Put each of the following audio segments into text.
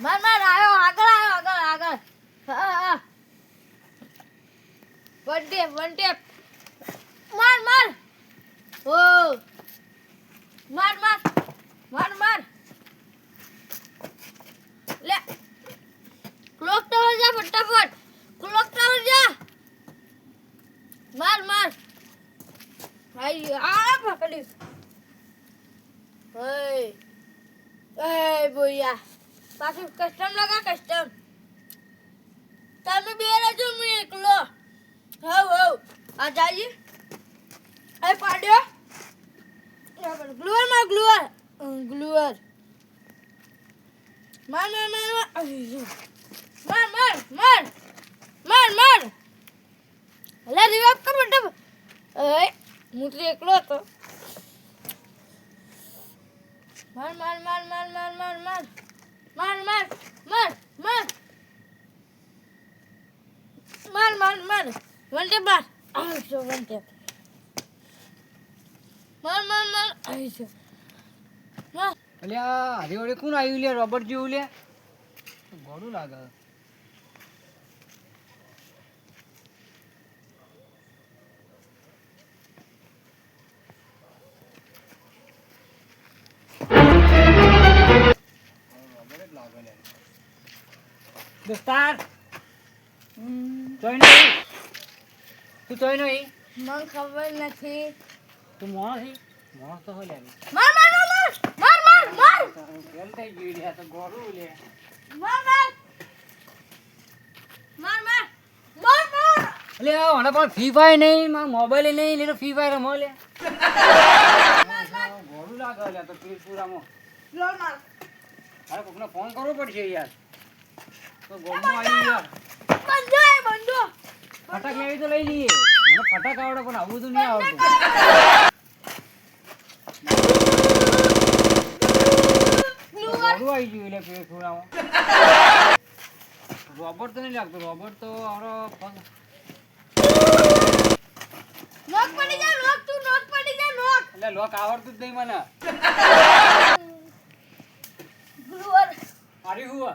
માર માર આવ્યો, આગળ આવ્યો, આગળ આગળ. વન ટેપ વન ટેપ. માર માર ઓ. માર માર માર માર લે. ક્લોક ટાવર જા ફટાફટ. ક્લોક ટાવર જા. માર માર ભાઈ, આ પકડ્યું? હે એ બોયા પાછું કસ્ટમ લગા કસ્ટમ તમે બે રહેજો હું એકલો હવ હવ આ જાઈએ એ પાડ્યો ગ્લુઅરમાં ગ્લુઅર ગ્લુઅર માર માર માર માર અయ్యో. માર માર માર માર માર અલે રિવાઇવ કર બેટા એ હું તો એકલો હતો માર માર માર માર માર માર માર માર માર માર માર માર માર માર વન ટેપ માર આવશો વન ટેપ. માર માર માર આવશો અલ્યા હરી વડે કોણ આવ્યું લે? રોબર્ટ જેવું લે? ગોળું લાગે. દોસ્તાર ચોઈ નહીં. તું ચોઈ નહીં? મને ખબર નથી. તું મોણસ છે મોણસ તો હોય લે માર માર માર માર માર માર ફેલ થઈ ગયું લે આ તો ગોળું લે. માર માર. માર માર માર માર. આ મને પણ ફ્રી ફાયર નહીં મારા મોબાઈલ નહીં એટલે ફ્રી ફાયર રમો લે. ઘોડું લાગે લે તો પીરપુરામાં લોલ માર. મારે કોકને ફોન કરવો પડશે યાર. તો ગોળમાં આવી યાર બંધો એ બંધો. ફટાક લેવી તો લઈ લઈએ. મને ફટાક આવડે પણ આવું બધું નહીં આવડતું. આવી ગયું એટલે પીરપુરામાં રોબોટ તો નહીં લાગતું. રોબોટ તો આવડો પગ. પડી જા નોક તું નોક પડી જા નોક એટલે લોક આવડતું જ નહીં મને. ગ્લુઅર મારી હું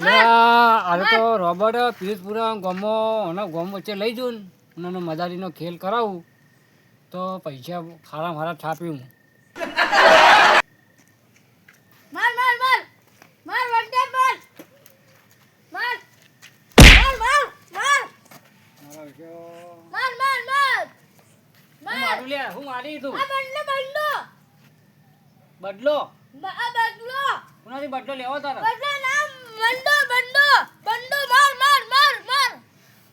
અરે તો રોબર્ટ પિયુષપુરા ગમો અને ગમ વચ્ચે લઈ જઉં ને. અને મદારીનો ખેલ કરાવું. તો પૈસા ખારા મારા છાપી હું. બદલો બદલો બદલો લેવો તારો? બદલો બંડો બંડો બંડો માર માર માર માર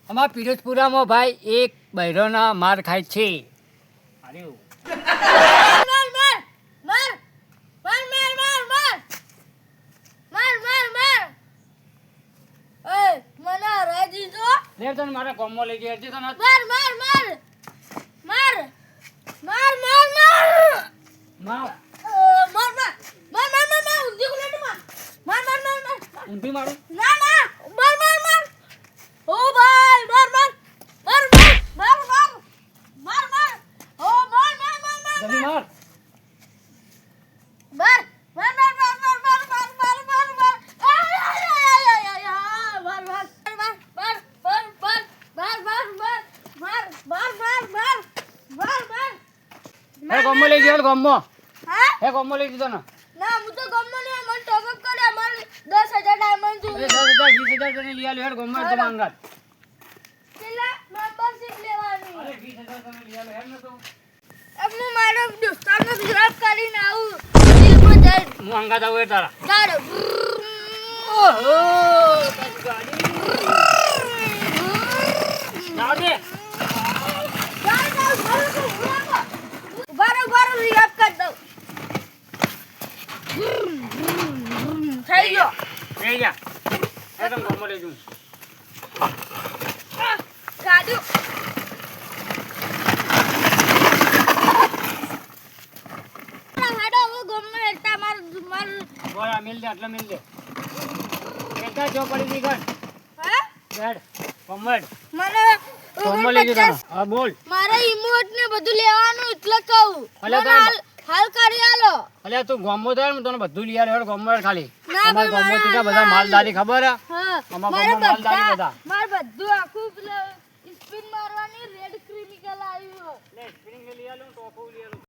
અમારા પિરોજપુરામાં ભાઈ એક બૈરોના માર ખાય છે અરે માર માર માર માર માર માર માર માર માર માર એ મને રાજી જો લે તને મારા કોમમાં લઈ છે તને માર માર માર માર માર માર માર માર માર અ, માર માર માર માર માર માર ઊંધી ગુલાટી માર માર માર માર ઊંધી મારું ના ના માર માર માર ઓ ભાઈ માર માર માર માર માર માર માર માર ઓ માર માર માર માર જલ્દી માર માર માર માર માર માર માર માર માર માર માર હે કોમમાં લઈ દીધો ને ના હું તો ગમો ને મને ટોપઅપ મારે દસ હજાર ડાયમંડ અરે જોઈએ દસ હજાર વીસ તને લઈ આલ્યો હેડ કોમમાં તો માંગાત. પેલા મેમ્બરશિપ લેવાની. અરે વીસ હજાર તને લઈ આલ્યો હેડ ને તું. अब હું મારો દોસ્તારનો ગ્રાફ કરીને આવું. દિલમાં જાય. હું અંગાત આવું તારા. તારે. ઓહો તારી ગાડી. જાવ દે. ને મિલ દે એટલે મિલ હા? બોલ. મારા ઇમોટ ને બધું લેવાનું એટલે કહું. હાલ કાઢી આલો. અલ્યા તું ગોમો થાય ને તને બધું લઈ આવ્યો ગોમો ખાલી. ના, અમારે ગોમો મારા બધા માલદારી ખબર હે? હા આમાં મારે બહુ માલદારી બધા માર બધું આખું પેલું સ્પિન મારવાની રેડ ક્રિમિકલ આવ્યું લે સ્પિનિંગ લઈ આલું ટોપો લઈ આલું.